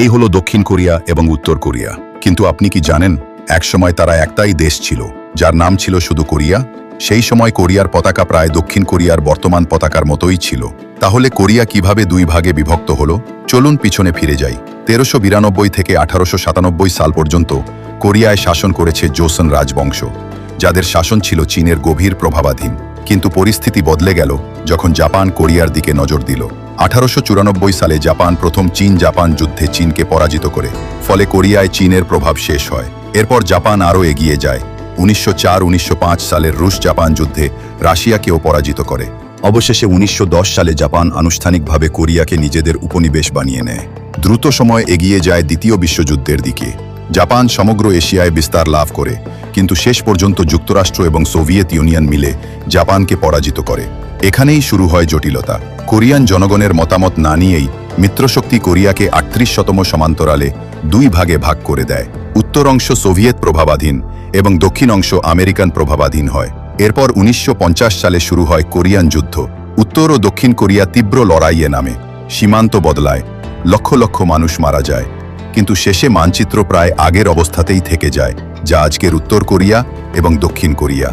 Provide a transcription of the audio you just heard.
এই হলো দক্ষিণ কোরিয়া এবং উত্তর কোরিয়া। কিন্তু আপনি কি জানেন, একসময় তারা একটাই দেশ ছিল, যার নাম ছিল শুধু কোরিয়া? সেই সময় কোরিয়ার পতাকা প্রায় দক্ষিণ কোরিয়ার বর্তমান পতাকার মতোই ছিল। তাহলে কোরিয়া কীভাবে দুই ভাগে বিভক্ত হলো? চলুন পিছনে ফিরে যাই। তেরোশো বিরানব্বই থেকে আঠারোশো সাতানব্বই সাল পর্যন্ত কোরিয়ায় শাসন করেছে জোসন রাজবংশ, যাদের শাসন ছিল চীনের গভীর প্রভাবাধীন। কিন্তু পরিস্থিতি বদলে গেল যখন জাপান কোরিয়ার দিকে নজর দিল। আঠারোশো চুরানব্বই সালে জাপান প্রথম চীন জাপান যুদ্ধে চীনকে পরাজিত করে, ফলে কোরিয়ায় চীনের প্রভাব শেষ হয়। এরপর জাপান আরও এগিয়ে যায়। উনিশশো চার সালের রুশ জাপান যুদ্ধে রাশিয়াকেও পরাজিত করে। অবশেষে উনিশশো দশ সালে জাপান আনুষ্ঠানিকভাবে কোরিয়াকে নিজেদের উপনিবেশ বানিয়ে নেয়। দ্রুত সময় এগিয়ে যায় দ্বিতীয় বিশ্বযুদ্ধের দিকে। জাপান সমগ্র এশিয়ায় বিস্তার লাভ করে, কিন্তু শেষ পর্যন্ত যুক্তরাষ্ট্র এবং সোভিয়েত ইউনিয়ন মিলে জাপানকে পরাজিত করে। এখানেই শুরু হয় জটিলতা। কোরিয়ান জনগণের মতামত না নিয়েই মিত্রশক্তি কোরিয়াকে আটত্রিশ শতম সমান্তরালে দুই ভাগে ভাগ করে দেয়। উত্তর অংশ সোভিয়েত প্রভাবাধীন এবং দক্ষিণ অংশ আমেরিকান প্রভাবাধীন হয়। এরপর উনিশশো পঞ্চাশ সালে শুরু হয় কোরিয়ান যুদ্ধ। উত্তর ও দক্ষিণ কোরিয়া তীব্র লড়াইয়ে নামে। সীমান্ত বদলায়। লক্ষ লক্ষ মানুষ মারা যায়। কিন্তু শেষে মানচিত্র প্রায় আগের অবস্থাতেই থেকে যায়, যা আজকের উত্তর কোরিয়া এবং দক্ষিণ কোরিয়া।